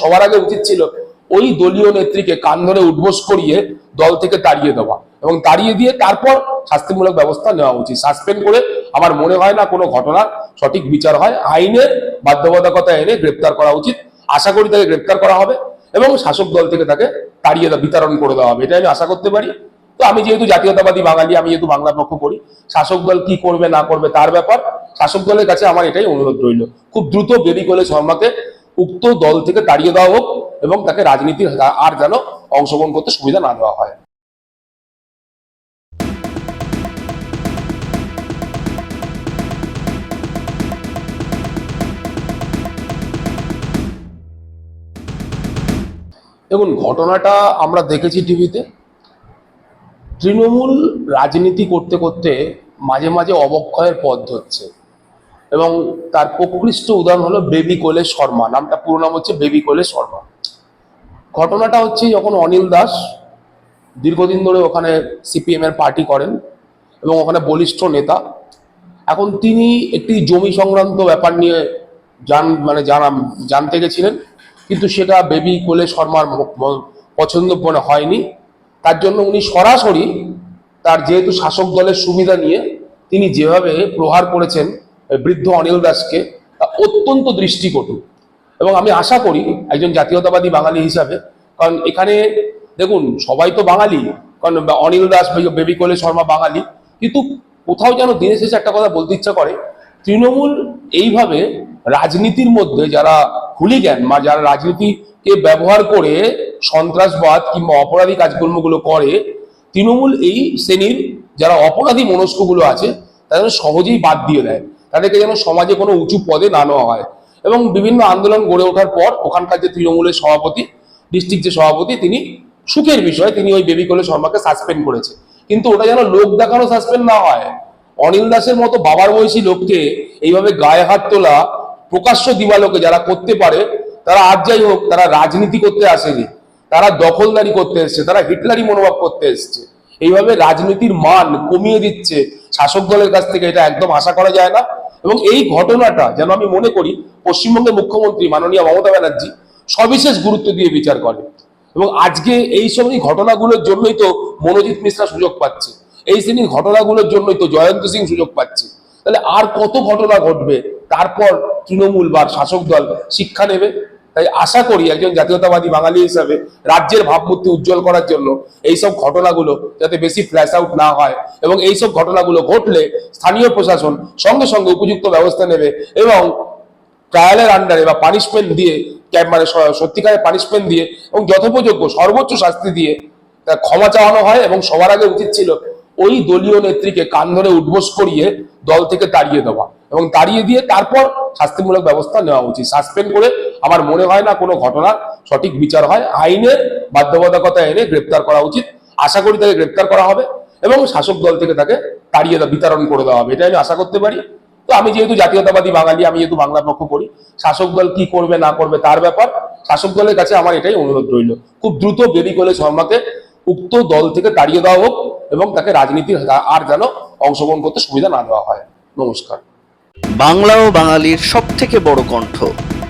সবার আগে উচিত ছিল ওই দলীয় নেত্রীকে কান ধরে উদ্বোস করিয়ে দল থেকে তাড়িয়ে দেওয়া এবং তাড়িয়ে দিয়ে তারপর শাস্তিমূলক ব্যবস্থা নেওয়া উচিত। সাসপেন্ড করে আমার মনে হয় না কোনো ঘটনার সঠিক বিচার হয়। আইনের বাধ্যবাধকতা এনে গ্রেপ্তার করা উচিত। আশা করি তাকে গ্রেপ্তার করা হবে এবং শাসক দল থেকে তাকে তাড়িয়ে বিতরণ করে দেওয়া হবে। এটা আমি আশা করতে পারি। তো আমি যেহেতু জাতীয়তাবাদী বাঙালি, আমি যেহেতু বাংলা পক্ষ করি, শাসক দল কি করবে, না করবে তার ব্যাপার, শাসক দলের কাছে আমার এটাই অনুরোধ রইল। খুব দ্রুত বেবি কোলে শর্মাকে উক্ত দল থেকে তাড়িয়ে দেওয়া হোক এবং তাকে রাজনীতির আর যেন অংশগ্রহণ করতে সুবিধা না দেওয়া হয়। দেখুন, ঘটনাটা আমরা দেখেছি টিভিতে। তৃণমূল রাজনীতি করতে করতে মাঝে মাঝে অবক্ষয়ের পথ ধরছে। এবং তার প্রকৃষ্ট উদাহরণ হলো বেবি কোলে শর্মা। নামটা, পুরো নাম হচ্ছে বেবি কোলে শর্মা। ঘটনাটা হচ্ছে যখন অনিল দাস দীর্ঘদিন ধরে ওখানে সিপিএম এর পার্টি করেন এবং ওখানে বলিষ্ঠ নেতা, এখন তিনি একটি জমি সংক্রান্ত ব্যাপার নিয়ে জান মানে জানা জানতে গেছিলেন, কিন্তু সেটা বেবি কোলে শর্মার পছন্দ মনে হয়নি। তার জন্য উনি সরাসরি তার যেহেতু শাসক দলের সুবিধা নিয়ে তিনি যেভাবে প্রহার করেছেন বৃদ্ধ অনিল দাসকে অত্যন্ত দৃষ্টিকটু। এবং আমি আশা করি একজন জাতীয়তাবাদী বাঙালি হিসাবে, কারণ এখানে দেখুন, সবাই তো বাঙালি, কারণ অনিল দাস বেবি কোলে শর্মা বাঙালি। কিন্তু কোথাও যেন দিনের শেষে একটা কথা বলতে ইচ্ছা করে, তৃণমূল এইভাবে রাজনীতির মধ্যে যারা হুলিগ্যান বা যারা রাজনীতিকে ব্যবহার করে সন্ত্রাসবাদ কিংবা অপরাধী কাজকর্মগুলো করে, তৃণমূল এই শ্রেণির যারা অপরাধী মনস্কগুলো আছে, তাদের সহজেই বাদ দিয়ে দেয়। তাদেরকে যেন সমাজে কোনো উঁচু পদে না নেওয়া হয়। এবং বিভিন্ন আন্দোলন গড়ে ওঠার পর ওখানকার যে তৃণমূলের সভাপতি, ডিস্ট্রিক্ট যে সভাপতি, তিনি সুখের বিষয়, তিনি ওই বেবি কোলে শর্মাকে সাসপেন্ড করেছে। কিন্তু ওটা যেন লোক দেখানো সাসপেন্ড না হয়। অনিল দাসের মতো বাবার বয়সী লোককে এইভাবে গায়ে হাত তোলা প্রকাশ্য দিবালোকে যারা করতে পারে, তারা আজ যাই হোক, তারা রাজনীতি করতে আসেনি, তারা দখলদারি করতে এসছে, তারা হিটলারি মনোভাব করতে এসছে। এইভাবে রাজনীতির মান কমিয়ে দিচ্ছে। শাসক দলের কাছ থেকে এটা একদম আশা করা যায় না। এবং এই ঘটনাটা যেন আমি মনে করি, পশ্চিমবঙ্গের মুখ্যমন্ত্রী মাননীয় মমতা ব্যানার্জি সবিশেষ গুরুত্ব দিয়ে বিচার করে এবং আজকে এই সময় ঘটনাগুলোর জন্যই তো মনোজিৎ মিশ্রা সুযোগ পাচ্ছে। এই শ্রেণির ঘটনাগুলোর জন্যই তো জয়ন্ত সিং সুযোগ পাচ্ছে। তাহলে আর কত ঘটনা ঘটবে? তারপর তৃণমূল বা শাসক দল শিক্ষা নেবে। তাই আশা করি একজন জাতীয়তাবাদী বাঙালি হিসাবে রাজ্যের ভাবমূর্তি উজ্জ্বল করার জন্য এইসব ঘটনাগুলো যাতে বেশি ফ্ল্যাশ আউট না হয় এবং এইসব ঘটনাগুলো ঘটলে স্থানীয় প্রশাসন সঙ্গে সঙ্গে উপযুক্ত ব্যবস্থা নেবে এবং ট্রায়ালের আন্ডারে বা পানিশমেন্ট দিয়ে মানে সত্যিকারের পানিশমেন্ট দিয়ে এবং যথোপযোগ্য সর্বোচ্চ শাস্তি দিয়ে তার ক্ষমা চাওয়ানো হয় এবং সবার আগে উচিত ছিল ওই দলীয় নেত্রীকে কান ধরে উদ্বোস করিয়ে দল থেকে তাড়িয়ে দেওয়া এবং তাড়িয়ে দিয়ে তারপর শাস্তিমূলক ব্যবস্থা নেওয়া উচিত। সাসপেন্ড করে আমার মনে হয় না কোনো ঘটনার সঠিক বিচার হয়। আইনের বাধ্যবাধকতা এনে গ্রেপ্তার করা উচিত। আশা করি তাকে গ্রেপ্তার করা হবে এবং শাসক দল থেকে তাকে তাড়িয়ে বিতরণ করে দেওয়া হবে। এটা আমি আশা করতে পারি। তো আমি যেহেতু জাতীয়তাবাদী বাঙালি, আমি যেহেতু বাংলা পক্ষ করি, শাসক দল কি করবে, না করবে তার ব্যাপার, শাসক দলের কাছে আমার এটাই অনুরোধ রইল। খুব দ্রুত বেবি কোলে শর্মাকে উক্ত দল থেকে তাড়িয়ে দেওয়া হোক এবং তাকে রাজনীতির আর যেন অংশগ্রহণ করতে সুবিধা না দেওয়া হয়। নমস্কার। বাংলা ও বাঙালির সব থেকে বড় কণ্ঠ।